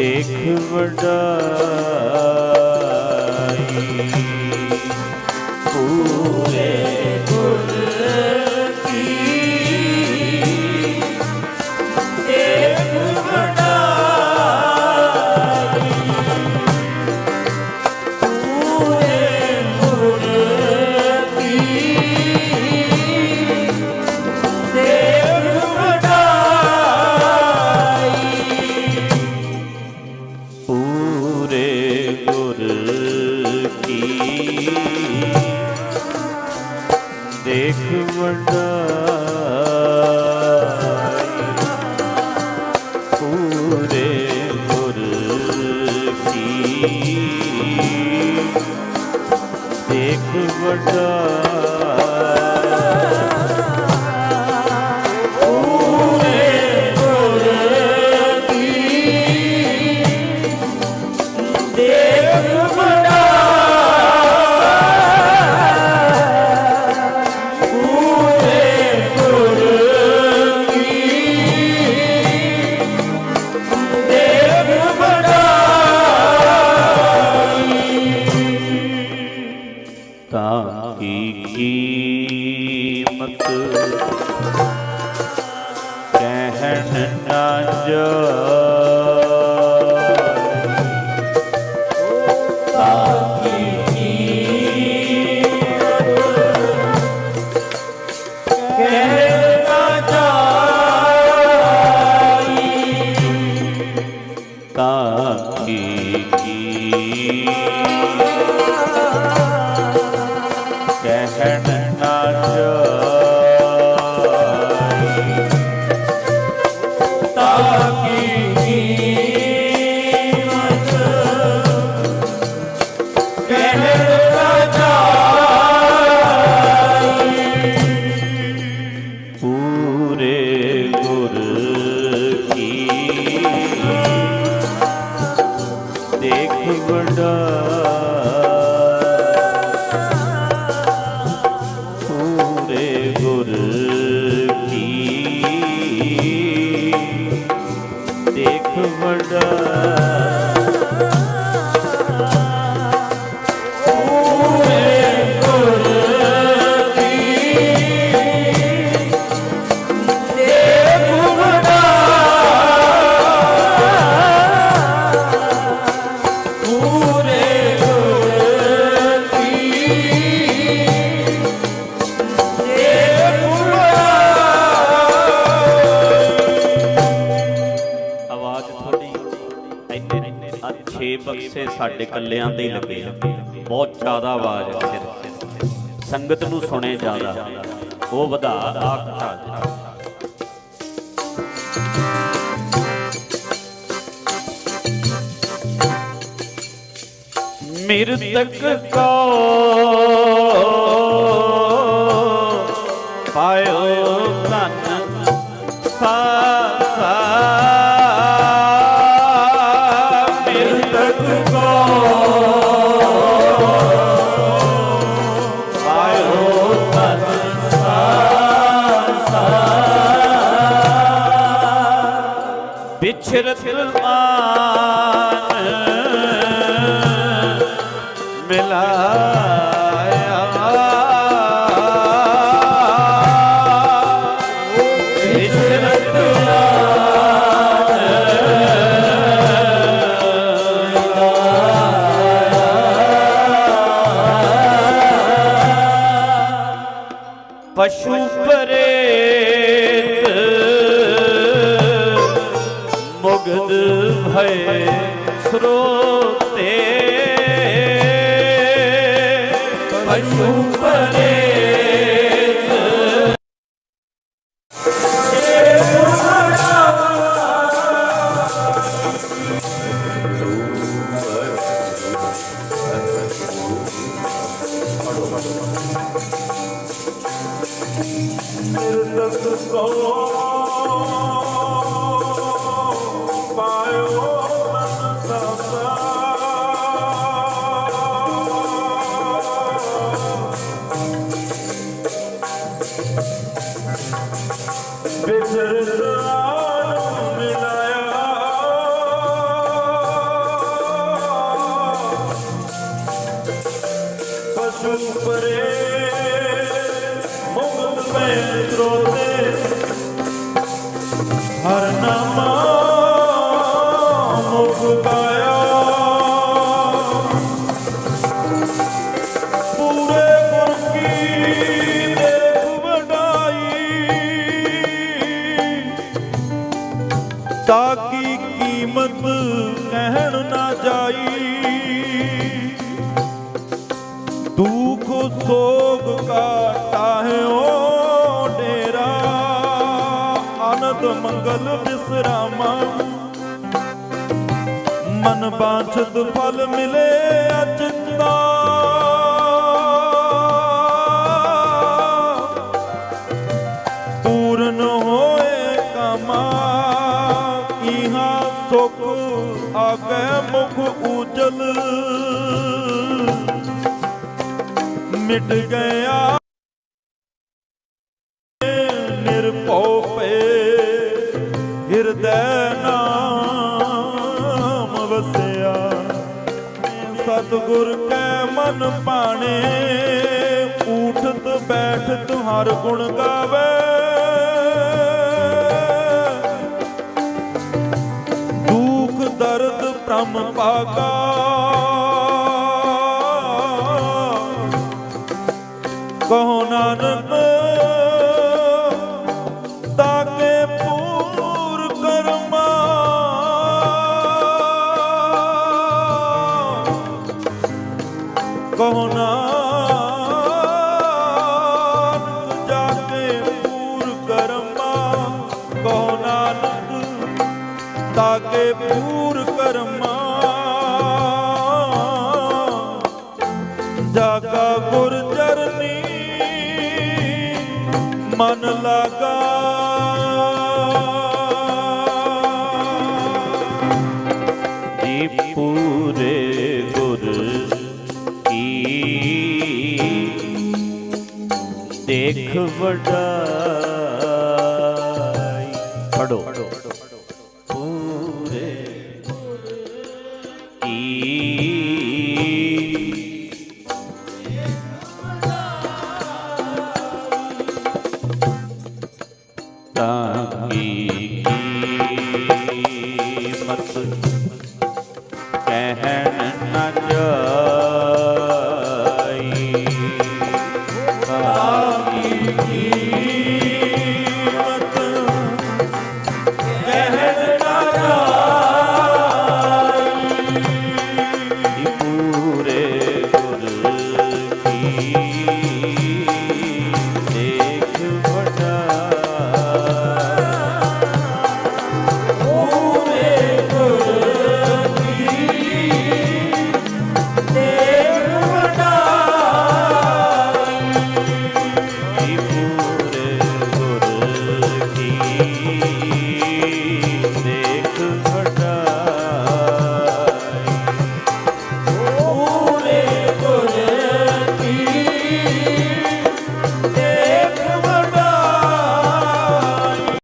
ਦੇਖ ਵਡਾ ਦੇਖ ਵਡਾ ਕੀ ਕੀਮਤ? ਕਹਿਣ ਨਾ ਜੋ ਵਡਾ ਪੂਰੇ ਗੁਰ ਕੀ? ਦੇਖ ਵਡਾ ਸਾਡੇ ਕੱਲਿਆਂ ਦੇ ਹੀ ਲੱਗੇ ਆ। ਬਹੁਤ ਜ਼ਿਆਦਾ ਆਵਾਜ਼ ਹੈ ਸਿਰ ਸੰਗਤ ਨੂੰ ਸੁਣੇ ਜ਼ਿਆਦਾ। ਉਹ ਵਧਾ ਆ ਘਟਾ ਮਿਰਤਕ ਕੋ Şerefsiz Allah ਮੁਗਦ ਭਏ ਸਰੋਤੇ। ਪਸ਼ੂ ਪਰੇਤ you. ਤਾਂ ਕੀ ਕੀਮਤ ਕਹਿਣ ਨਾ ਜਾਈ? ਦੁਖ ਸੋਗ ਕਾ ਟਾਹਿਓ ਡੇਰਾ। ਆਨੰਦ ਮੰਗਲ ਵਿਸਰਾਮਾ ਮਨ ਬਾਂਛਤ ਫਲ ਮਿਲੇ ਆਗੇ ਉਜਲ। ਮਿਟ ਗਿਆ। ਨਿਰਭਉ ਪਏ। ਹਿਰਦੈ ਨਾਮ ਵਸਿਆ। ਸਤਿਗੁਰ ਕੈ ਮਨ ਪਾਣੇ ਊਠਤ ਬੈਠਤ ਹਰ ਗੁਣ ਗਾਵੇ। ਭ੍ਰਮ ਭਾਗਾ। ਕਹੋ ਨਾਨਕ ਪੂਰ ਕਰਮਾ ਜਾਗਾ ਗੁਰ ਚਰਨੀ ਮਨ ਲਗਾ। ਜੀ ਪੂਰੇ ਗੁਰ ਕੀ ਦੇਖ ਵਡਾਈ